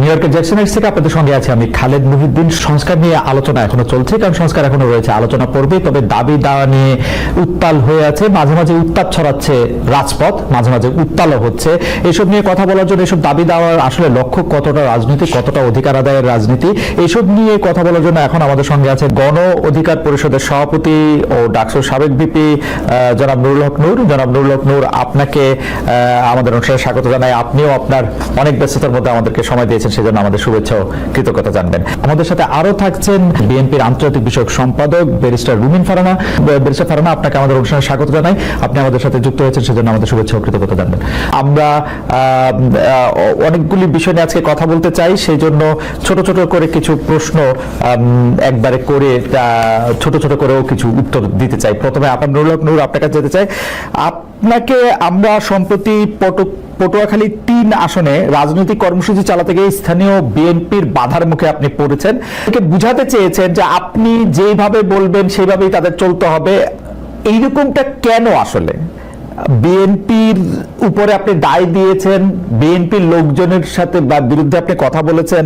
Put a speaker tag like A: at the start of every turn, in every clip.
A: New ইয়র্কের Jackson Heights থেকে আপনাদের সঙ্গে আছে আমি খালেদ মুহিউদ্দিন সংস্কার নিয়ে আলোচনা এখনও চলছে, কারণ সংস্কার এখনও রয়েছে। আলোচনা পড়বে তবে দাবি দাওয়া নিয়ে উত্তাল হয়ে আছে, মাঝে মাঝে উত্তাপ ছড়াচ্ছে রাজপথ, মাঝে মাঝে উত্তালও হচ্ছে। এসব নিয়ে কথা বলার জন্য এসব দাবি দাওয়ার আসলে লক্ষ্য কতটা রাজনীতি, কতটা অধিকার আদায়ের রাজনীতি, এসব নিয়ে কথা বলার জন্য এখন আমাদের সঙ্গে আছে গণ অধিকার পরিষদের সভাপতি ও ডাকসুর সাবেক ভিপি জনাব নুরুল হক নূর। জনাব নুরুল হক নূর, আপনাকে আমাদের অনুষ্ঠানে স্বাগত জানাই। আপনিও আপনার অনেক ব্যস্ততার মধ্যে আমাদেরকে সময় দিয়েছেন। সেজন্য আমাদের শুভেচ্ছা ও কৃতজ্ঞতা জানবেন। আমাদের সাথে আরও থাকছেন বিএনপির আন্তর্জাতিক বিষয়ক সম্পাদক ব্যারিস্টার রুমিন ফারানা। ব্যারিস্টার ফারানা, আপনাকে আমাদের অনুষ্ঠানে স্বাগত জানাই। আপনি আমাদের সাথে যুক্ত হয়েছেন, সেজন্য আমাদের শুভেচ্ছা ও কৃতজ্ঞতা জানবেন। আমরা অনেকগুলি বিষয় নিয়ে আজকে কথা বলতে চাই, সেই জন্য ছোট ছোট করে কিছু প্রশ্ন একবারে করে ছোট ছোট করেও কিছু উত্তর দিতে চাই। প্রথমে আপনার নুরুল হক নূর, আপনার কাছে যেতে চাই। আপনাকে আমরা সম্প্রতি পটুয়াখালী তিন আসনে রাজনৈতিক কর্মসূচি চালাতে গিয়ে স্থানীয় বিএনপির বাধার মুখে আপনি পড়েছেন। বুঝাতে চেয়েছেন যে আপনি যেভাবে বলবেন সেইভাবেই তাদের চলতে হবে। এইরকমটা কেন আসলে? বিএনপির উপরে আপনি দায় দিয়েছেন, বিএনপির লোকজনের সাথে বা বিরুদ্ধে আপনি কথা বলেছেন,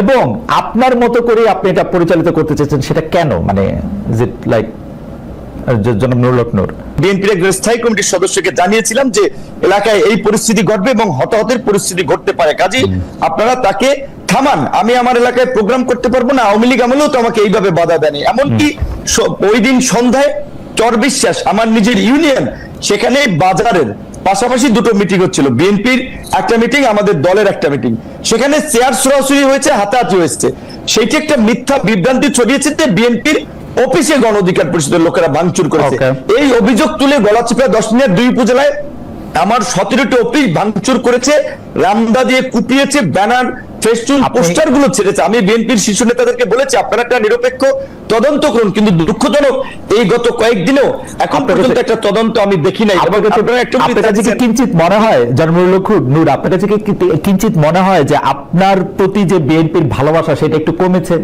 A: এবং আপনার মতো করে আপনি এটা পরিচালিত করতে চেয়েছেন, সেটা কেন? মানে লাইক জনাব নূর।
B: বিএনপির একজন স্থায়ী কমিটির সদস্যকে জানিয়েছিলাম যে এলাকায় এই পরিস্থিতি ঘটবে এবং হতাহতের পরিস্থিতি ঘটতে পারে। কাজে আপনারা তাকে থামান। আমি আমার এলাকায় প্রোগ্রাম করতে পারব না আওয়ামী লীগ আমলেও তো আমাকে এইভাবে বাধা দেয়নি এমনকি ওই দিন সন্ধ্যায় চর বিশ্বাস আমার নিজের ইউনিয়ন সেখানে বাজারের পাশাপাশি দুটো মিটিং হচ্ছিল। বিএনপির একটা মিটিং আমাদের দলের একটা মিটিং। সেখানে চেয়ার সরাসরি হয়েছে হাতাহাতি হয়েছে। সেইটি একটা মিথ্যা বিভ্রান্তি ছড়িয়েছে যে বিএনপির অফিসে গণ অধিকার পরিষদের লোকেরা ভাঙচুর করেছে। এই অভিযোগ তুলে গলাচিপা দশ দিনের দুই উপজেলায় আমার সতেরোটি অফিস ভাঙচুর করেছে রামদা দিয়ে কুপিয়েছে ব্যানার ফেস্টুন পোস্টারগুলো ছেড়েছে। আমি বিএনপির শীর্ষ নেতাদেরকে বলেছি আপনারা একটা নিরপেক্ষ তদন্ত করুন কিন্তু দুঃখজনক এই গত কয়েকদিনও এখন পর্যন্ত একটা তদন্ত আমি দেখি নাই।
A: আপনার কাছে- কি কিঞ্চিত মনে হয় জন্মরুল নূর আপনার কাছে কি- কিঞ্চিত মনে হয় যে আপনার প্রতি যে বিএনপির ভালোবাসা সেটা একটু কমেছে?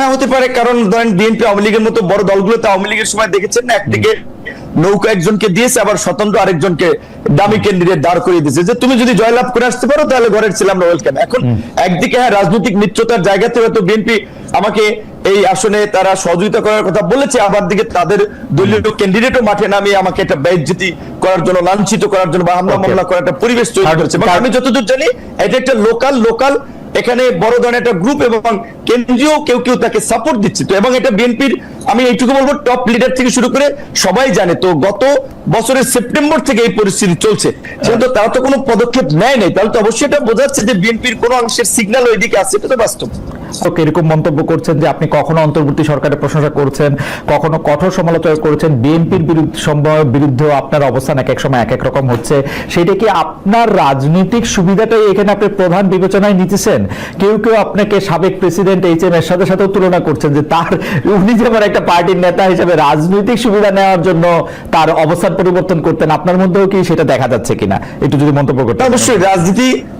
B: হ্যাঁ হতে পারে কারণ ধরেন বিএনপি আওয়ামী লীগের মতো বড় দলগুলোতে আওয়ামী লীগের সময় দেখেছেন না একদিকে নৌকা একজনকে দিয়েছে আবার স্বতন্ত্র আরেকজনকে দামি ক্যান্ডিডেট দাঁড় করিয়ে দিয়েছে। যে তুমি যদি জয়লাভ করে আসতে পারো তাহলে ঘরের ছিলাম না ওয়েলকাম। এখন একদিকে হ্যাঁ রাজনৈতিক মিত্রতার জায়গাতে হয়তো বিএনপি আমাকে এই আসনে তারা সহযোগিতা করার কথা বলেছে আবার দিকে তাদের দলীয় ক্যান্ডিডেটও মাঠে নামিয়ে আমাকে একটা ব্যয়জ্যোতি করার জন্য লাঞ্ছিত করার জন্য বা হামলা মামলা করার একটা পরিবেশ তৈরি করেছে। আমি যতদূর জানি এটা একটা লোকাল লোকাল এখানে বড় ধরনের একটা গ্রুপ এবং কেন্দ্রীয় কেউ কেউ তাকে সাপোর্ট দিচ্ছে। তো এবং এটা বিএনপির, আমি এইটুকু বলব টপ লিডার থেকে শুরু করে সবাই জানে। তো গত বছরের সেপ্টেম্বর থেকে এই পরিস্থিতি চলছে। যেহেতু তারা তো কোনো পদক্ষেপ নেয় নাই, তাহলে তো অবশ্যই এটা বোঝাচ্ছে যে বিএনপির কোনো অংশের সিগন্যাল ওইদিকে আছে, এটা তো বাস্তব।
A: এরকম মন্তব্য করছেন যে আপনি কখনো অন্তর্বর্তী সরকারের প্রশংসা করছেন, কখনো কঠোর সমালোচনা করেছেন, বিএনপির বিরুদ্ধেও আপনার অবস্থান এক এক সময় এক এক রকম হচ্ছে, সেটা কি আপনার রাজনৈতিক সুবিধাটাই এখানে আপনি প্রধান বিবেচনায় নিতেছেন? কেউ কেউ আপনাকে সাবেক প্রেসিডেন্ট এইচ এম এর সাথে সাথেও তুলনা করছেন যে তার, উনি যেমন একটা পার্টির নেতা হিসেবে রাজনৈতিক সুবিধা নেওয়ার জন্য তার অবস্থান পরিবর্তন করতেন, আপনার মধ্যেও কি সেটা দেখা যাচ্ছে কিনা? একটু যদি মন্তব্য করতে
B: অবশ্যই, রাজনীতি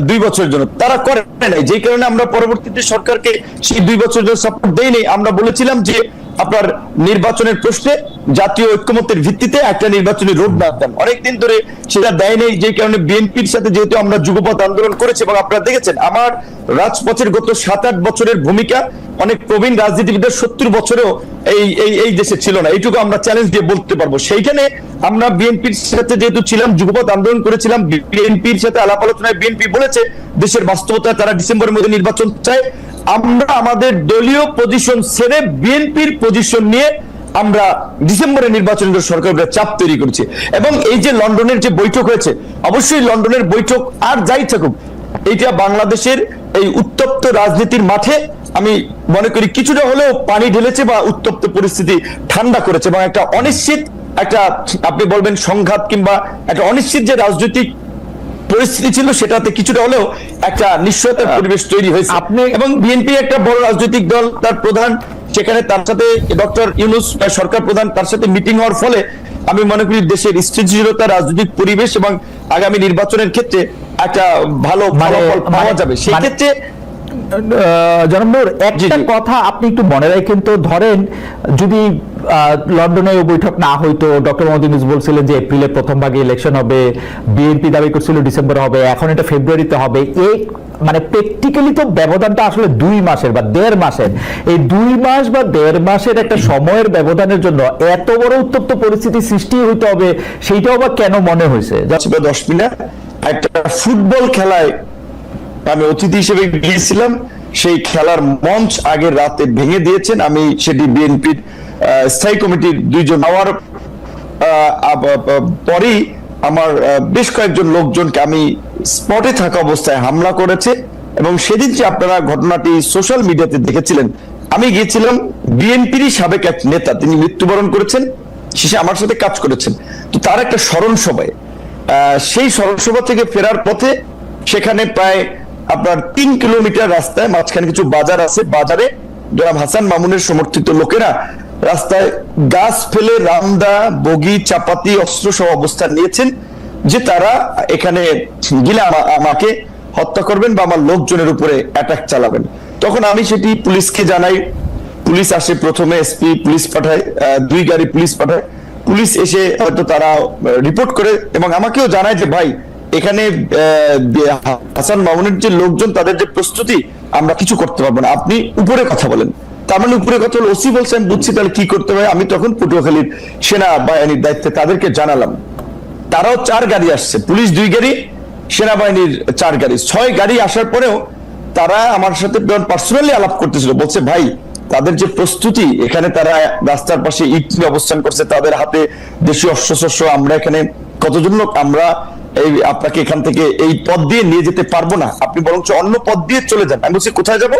B: দুই বছরের জন্য। তারা করে নাই। যে কারণে আমরা পরবর্তীতে সরকারকে সেই দুই বছরের জন্য সাপোর্ট দেয়নি আমরা বলেছিলাম যে আপনার নির্বাচনের প্রশ্নে জাতীয় ঐক্যমত্যের ভিত্তিতে একটা নির্বাচনী রোড ম্যাপ দেন। অনেকদিন ধরে সেটা দেয় নেই, যে কারণে বিএনপির সাথে যেহেতু আমরা যুগপথ আন্দোলন করেছি এবং আপনারা দেখেছেন, আমার রাজপথের গত সাত আট বছরের ভূমিকা অনেক প্রবীণ রাজনীতিবিদের সত্তর বছরেও এই এই এই দেশে ছিল না। এইটুকু আমরা চ্যালেঞ্জ দিয়ে বলতে পারব। সেইখানে আমরা বিএনপির সাথে যেহেতু ছিলাম যুগপথ আন্দোলন করেছিলাম, বিএনপির সাথে আলাপ আলোচনায় বিএনপি বলেছে, দেশের বাস্তবতা, তারা ডিসেম্বরের মধ্যে নির্বাচন চায়। আমরা আমাদের দলীয় পজিশন ছেড়ে বিএনপির পজিশন নিয়ে আমরা ডিসেম্বরে নির্বাচন জন্য সরকারের চাপ তৈরি করেছি এবং এই যে লন্ডনের যে বৈঠক হয়েছে, অবশ্যই লন্ডনের বৈঠক আর যাই থাকুক এইটা বাংলাদেশের এই উত্তপ্ত রাজনীতির মাঠে আমি মনে করি কিছুটা হলেও পানি ঢেলেছে বা উত্তপ্ত পরিস্থিতি ঠান্ডা করেছে এবং একটা অনিশ্চিত একটা, আপনি বলবেন সংঘাত কিংবা একটা অনিশ্চিত যে রাজনৈতিক পরিস্থিতি ছিল সেটাতে কিছুটা হলেও একটা নিশ্চয়তার পরিবেশ তৈরি হয়েছে।
A: আপনি-
B: এবং বিএনপি একটা বড় রাজনৈতিক দল তার প্রধান সেখানে তার সাথে ডক্টর ইউনুস সরকার প্রধান তার সাথে মিটিং হওয়ার ফলে আমি মনে করি দেশের স্থিতিশীলতা রাজনৈতিক পরিবেশ এবং আগামী নির্বাচনের ক্ষেত্রে একটা ভালো
A: ভালো
B: ফলাফল পাওয়া
A: মানে-
B: যাবে। সেই
A: মানে-
B: ক্ষেত্রে
A: জনমোর একটা। কথা আপনি একটু মনে রাখেন তো ধরেন যদি লন্ডনে বৈঠক না হইতো ডক্টর মোহাম্মদ ইউনূস বলছিলেন যে এপ্রিলের প্রথম ভাগে ইলেকশন হবে বিএনপি দাবি করছিল ডিসেম্বর হবে এখন এটা ফেব্রুয়ারিতে হবে এই মানে প্র্যাকটিক্যালি তো ব্যবধানটা আসলে দুই মাসের বা দেড় মাসের। এই দুই মাস বা দেড় মাসের একটা সময়ের ব্যবধানের জন্য এত বড় উত্তপ্ত পরিস্থিতি সৃষ্টি হইতে হবে সেইটাও বা কেন মনে হয়েছে
B: দশ মিনিট। একটা ফুটবল খেলায় আমি অতিথি হিসেবে গিয়েছিলাম। সেই খেলার মঞ্চ আগের রাতে ভেঙে দিয়েছেন। আমি সেটি বিএনপির স্থায়ী কমিটির দুইজন হওয়ার পরেই আমার বেশ কয়েকজন লোকজনকে আমি স্পটে থাকা অবস্থায় হামলা করেছে এবং সেদিন যে আপনারা ঘটনাটি সোশ্যাল মিডিয়াতে দেখেছিলেন, আমি গিয়েছিলাম বিএনপিরই সাবেক এক নেতা, তিনি মৃত্যুবরণ করেছেন শেষে আমার সাথে কাজ করেছেন। তো তার একটা স্মরণ সভায় সেই স্মরণ সভা থেকে ফেরার পথে সেখানে প্রায় আপনার তিন কিলোমিটার রাস্তায় মাঝখানে কিছু বাজার আছে। বাজারে জনাব হাসান মামুনের সমর্থিত লোকেরা রাস্তায় গাছ ফেলে রামদা, বগি, চাপাতি, অস্ত্র সহ অবস্থান নিয়েছেন যে তারা এখানে গিলে আমা- আমাকে হত্যা করবেন বা আমার লোকজনের উপরে অ্যাটাক চালাবেন। তখন আমি সেটি পুলিশকে জানাই। পুলিশ আসে প্রথমে এসপি পুলিশ পাঠায় দুই গাড়ি পুলিশ পাঠায়। পুলিশ এসে হয়তো তারা রিপোর্ট করে এবং আমাকেও জানায় যে, ভাই এখানে হাসান মামুনের যে লোকজন, তাদের যে প্রস্তুতি, আমরা কিছু করতে পারব না। আপনি উপরে কথা বলেন। তার মানে উপরে কথা হলো ওসি বলছে আমি বুঝছি তাহলে কি করতে হবে? আমি তখন পটুয়াখালীর সেনা বাহিনীর দায়িত্বে তাদেরকে জানালাম। তারাও চার গাড়ি আসছে। পুলিশ দুই গাড়ি, সেনাবাহিনীর চার গাড়ি। ছয় গাড়ি আসার পরেও তারা আমার সাথে পার্সোনালি আলাপ করতেছিল, বলছে, ভাই, তাদের যে প্রস্তুতি, এখানে তারা রাস্তার পাশে ইট অবস্থান করছে, তাদের হাতে দেশীয় অস্ত্রশস্ত্র, আমরা এখানে কতজন লোক, আমরা এই আপনাকে এখান থেকে এই পথ দিয়ে নিয়ে যেতে পারব না। আপনি বরঞ্চ অন্য পথ দিয়ে চলে যান। আমি বলছি কোথায় যাব?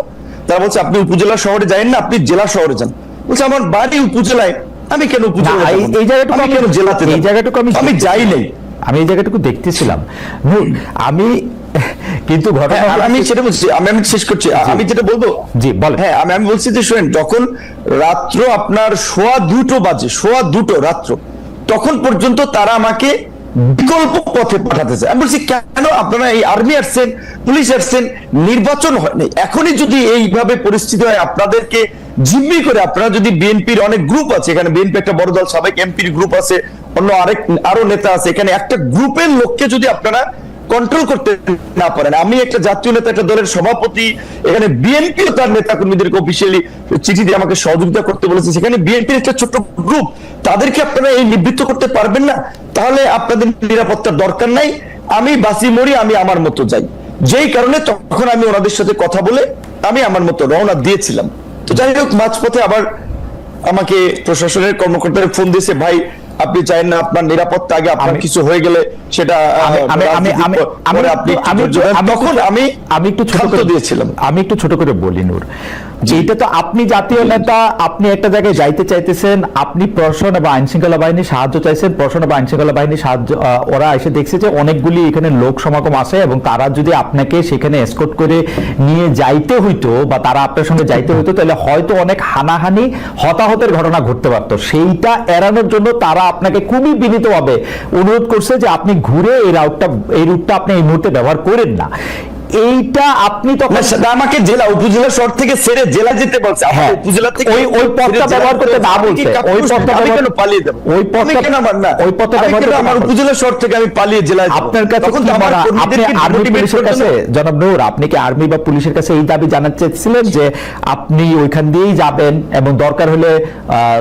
B: তারা বলছে আপনি উপজেলা শহরে যাবেন না আপনি জেলা শহরে যান। বলছে আমার বাড়ি উপজেলায়। আমি কেন উপজেলা
A: এই- জায়গাটুকু
B: আমি কেন জেলাতে
A: এই জায়গাটুকু আমি
B: আমি যাই নাই।
A: আমি এই জায়গাটুকু দেখতেছিলাম। আমি কিন্তু ঘটনা
B: হ্যাঁ, আমি সেটা বলছি আমি আমি শেষ করছি। আমি যেটা বলব
A: জি, বলেন।
B: হ্যাঁ আমি আমি বলছি যে শুনেন যখন রাত্র আপনার সোয়া দুটো বাজে সোয়া দুটো রাত্র তখন পর্যন্ত তারা আমাকে বিকল্প পথে পাঠাতে চায় আমি বলছি, কেন আপনারা এই আর্মি আসছেন, পুলিশ আসছেন, নির্বাচন হয়নি? এখনই যদি এইভাবে পরিস্থিতি হয়, আপনাদেরকে জিম্মি করে, আপনারা যদি বিএনপির অনেক গ্রুপ আছে, এখানে বিএনপি একটা বড় দল, সাবেক এমপির গ্রুপ আছে, অন্য আরেক, আরও নেতা আছে, এখানে একটা গ্রুপের লোককে যদি আপনারা কন্ট্রোল করতে না পারেন আমি একটা জাতীয় নেতা, একটা দলের সভাপতি, এখানে বিএনপিও তার নেতা কর্মীদেরকে অফিসিয়ালি চিঠি দিয়ে আমাকে সহযোগিতা করতে বলেছে। সেখানে বিএনপির একটা ছোট্ট গ্রুপ তাদেরকে আপনারা এই নিবৃত্ত করতে পারবেন না। তাহলে আপনাদের নিরাপত্তার দরকার নাই। আমি বাসি মরি, আমি আমার মতো যাই। যেই কারণে তখন আমি ওনাদের সাথে কথা বলে আমি আমার মতো রওনা দিয়েছিলাম। তো যাই হোক, মাঝপথে আবার আমাকে প্রশাসনের কর্মকর্তারা ফোন দিয়েছে, ভাই আপনি চান না আপনার নিরাপত্তা আগে আপনার কিছু হয়ে গেলে সেটা
A: আমি আমি আমি আমি
B: আপনি
A: আমি
B: তখন আমি
A: আমি একটু ছোট করে
B: দিয়েছিলাম।
A: আমি একটু ছোট করে বলি নূর যে এটা তো আপনি জাতীয় নেতা আপনি একটা জায়গায় যাইতে চাইতেছেন আপনি প্রশাসন এবং আইন শৃঙ্খলা বাহিনীর সাহায্য চাইছেন প্রশাসন বা আইন শৃঙ্খলা বাহিনীর সাহায্য ওরা এসে দেখছে যে অনেকগুলি এখানে লোক সমাগম আছে এবং তারা যদি আপনাকে সেখানে এসকোর্ট করে নিয়ে যাইতে হইতো বা তারা আপনার সঙ্গে যাইতে হইতো তাহলে হয়তো অনেক হানাহানি হতাহতের ঘটনা ঘটতে পারতো। সেইটা এড়ানোর জন্য তারা আপনাকে খুবই বিনীতভাবে অনুরোধ করছে যে আপনি ঘুরে এই রাউটটা এই রুটটা আপনি এই মুহূর্তে ব্যবহার করেন না। এইটা আপনি তখন
B: আমাকে জেলা উপজেলা শহর থেকে সেরে জেলা যেতে বলছে।
A: হ্যাঁ।
B: উপজেলা থেকে
A: ওই ওই পথটা ব্যবহার করতে না বলছে। ওই পথটা
B: আমি কেন পালিয়ে যাব
A: ওই পথটা
B: কেন আমার না
A: ওই পথটা ব্যবহার করতে
B: আমার উপজেলা শহর থেকে আমি পালিয়ে জেলায় যাব?
A: আপনার কাছে
B: তখন আমার
A: আপনি আর্মি পুলিশের কাছে জনাব নূর আপনি কি আর্মি বা পুলিশের কাছে এই দাবি জানাতে চেয়েছিলেন যে আপনি ওইখান দিয়েই যাবেন এবং দরকার হলে আহ,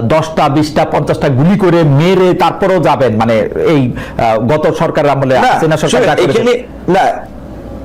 A: দশটা বিশটা পঞ্চাশটা গুলি করে মেরে তারপরেও যাবেন? মানে এই গত সরকার আমলে
B: না,
A: হাসিনা সরকার
B: না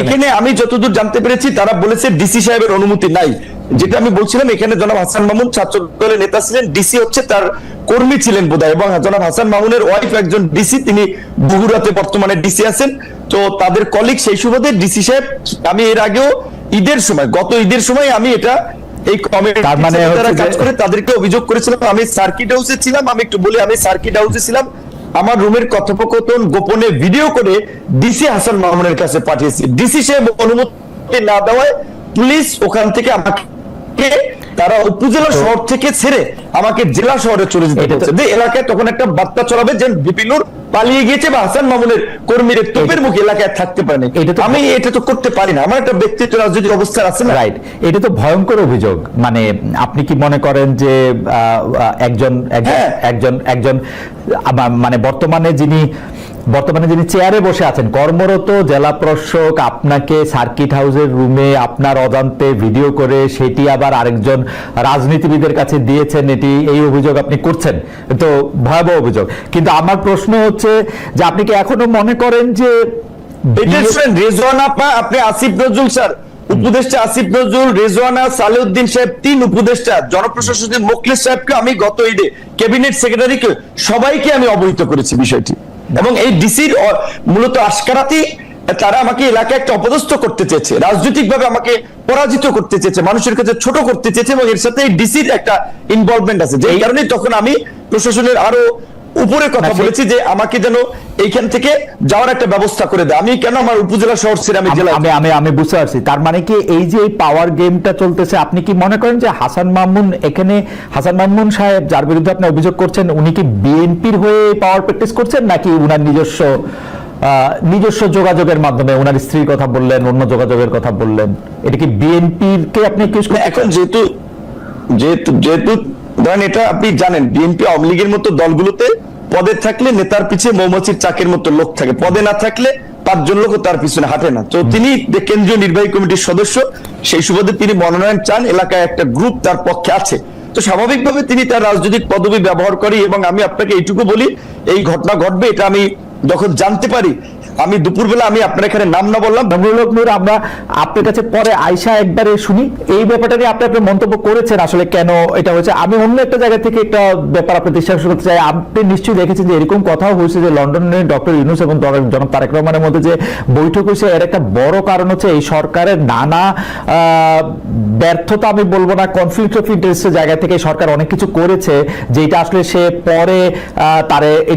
B: এখানে আমি যতদূর জানতে পেরেছি তারা বলেছে ডিসি সাহেবের অনুমতি নাই। যেটা আমি বলছিলাম এখানে জনাব হাসান মামুন ছাত্র দলের নেতা ছিলেন। ডিসি হচ্ছে তার কর্মী ছিলেন বোধহয় এবং জনাব হাসান মামুনের ওয়াইফ একজন ডিসি তিনি বগুড়াতে বর্তমানে ডিসি আছেন। তো তাদের কলিগ সেই সুবাদে ডিসি সাহেব আমি এর আগেও ঈদের সময় গত ঈদের সময় আমি এটা এই
A: তার মানে
B: তারা
A: হচ্ছে
B: কাজ করে তাদেরকে অভিযোগ করেছিলাম। আমি সার্কিট হাউসে ছিলাম আমি একটু বলি আমি সার্কিট হাউসে ছিলাম। আমার রুমের কথোপকথন গোপনে ভিডিও করে ডিসি হাসান মামুনের কাছে পাঠিয়েছি। ডিসি সাহেব অনুমতি না দেওয়ায় পুলিশ ওখান থেকে আমাকে তারা উপজেলা শহর থেকে ছেড়ে আমাকে জেলা শহরে চলে যেতে হচ্ছে যে এলাকায় তখন একটা বার্তা চলাবে যে বিপিনুর পালিয়ে গিয়েছে বা হাসান মামুনের কর্মীর তোপের মুখে এলাকায় থাকতে পারে
A: এটা তো-
B: আমি এটা তো করতে পারি না। আমার একটা ব্যক্তিত্ব রাজনৈতিক অবস্থা আছে না?
A: রাইট এটা তো ভয়ঙ্কর অভিযোগ। মানে আপনি কি মনে করেন যে আহ, আহ, একজন একজন
B: হ্যাঁ।
A: একজন একজন মানে বর্তমানে যিনি বর্তমানে যিনি চেয়ারে বসে আছেন কর্মরত জেলা প্রশাসক আপনাকে সার্কিট হাউসের রুমে আপনার অজান্তে ভিডিও করে সেটি আবার আরেকজন রাজনীতিবিদের কাছে দিয়েছেন এটি এই অভিযোগ আপনি করছেন। তো ভয়াবহ অভিযোগ। কিন্তু আমার প্রশ্ন হচ্ছে যে আপনি কি এখনও মনে করেন যে
B: এটা রেজওয়ানা আপা আপনি আসিফ নজরুল স্যার উপদেষ্টা আসিফ নজরুল রেজওয়ানা সালেউদ্দিন সাহেব তিন উপদেষ্টা। জনপ্রশাসনের মোখলেস সাহেবকে আমি গত ঈদে ক্যাবিনেট সেক্রেটারিকে সবাইকে আমি অবহিত করেছি বিষয়টি। এবং এই ডিসির মূলত আশকারাতি তারা আমাকে এলাকায় একটা অপদস্থ করতে চেয়েছে রাজনৈতিক ভাবে আমাকে পরাজিত করতে চেয়েছে মানুষের কাছে ছোট করতে চেয়েছে এবং এর সাথে ডিসির একটা ইনভলভমেন্ট আছে। যে কারণে তখন আমি প্রশাসনের আরও উপরে কথা বলেছি যে আমাকে যেন এইখান থেকে যাওয়ার একটা ব্যবস্থা করে দেয়। আমি কেন আমার উপজেলা শহর ছেড়ে আমি
A: আমি- আমি আমি বুঝতে পারছি। তার মানে কি এই যে এই পাওয়ার গেমটা চলতেছে আপনি কি মনে করেন যে হাসান মামুন এখানে হাসান মামুন সাহেব যার বিরুদ্ধে আপনি অভিযোগ করছেন উনি কি বিএনপির হয়ে পাওয়ার প্র্যাকটিস করছেন নাকি উনার নিজস্ব আহ, নিজস্ব যোগাযোগের মাধ্যমে ওনার স্ত্রীর কথা বললেন অন্য যোগাযোগের কথা বললেন? এটা কি বিএনপির কে আপনি
B: এখন যেহেতু যেহেতু যেহেতু ধরেন এটা আপনি জানেন বিএনপি আওয়ামী লীগের মতো দলগুলোতে পদে থাকলে নেতার পিছিয়ে মৌমাছির চাকের মতো লোক থাকে। পদে না থাকলে পাঁচজন লোক তার পিছনে হাঁটে না। তো তিনি কেন্দ্রীয় নির্বাহী কমিটির সদস্য, সেই সুবাদে তিনি মনোনয়ন চান, এলাকায় একটা গ্রুপ তার পক্ষে আছে। তো স্বাভাবিকভাবে তিনি তার রাজনৈতিক পদবি ব্যবহার করি এবং আমি আপনাকে এইটুকু বলি, এই ঘটনা ঘটবে, এটা আমি যখন জানতে পারি আমি দুপুরবেলা আমি আপনার এখানে নাম না বললাম।
A: নবরুলক নূর আমরা আপনার কাছে পরে আয়সা একবারে শুনি। এই ব্যাপারটা নিয়ে আপনি আপনার মন্তব্য করেছেন আসলে কেন এটা হয়েছে? আমি অন্য একটা জায়গা থেকে একটা ব্যাপার আপনি বিশ্বাস করতে চাই। আপনি নিশ্চয়ই দেখেছেন যে এরকম কথাও হয়েছে যে লন্ডনে ডক্টর ইউনুস এবং জনাব তারেক রহমানের মধ্যে যে বৈঠক হয়েছে, এর একটা বড় কারণ হচ্ছে এই সরকারের নানা ব্যর্থতা আমি বলব না কনফ্লিক্ট অফ ইন্টারেস্টের জায়গা থেকে সরকার অনেক কিছু করেছে, যেটা আসলে সে পরে তারে এটা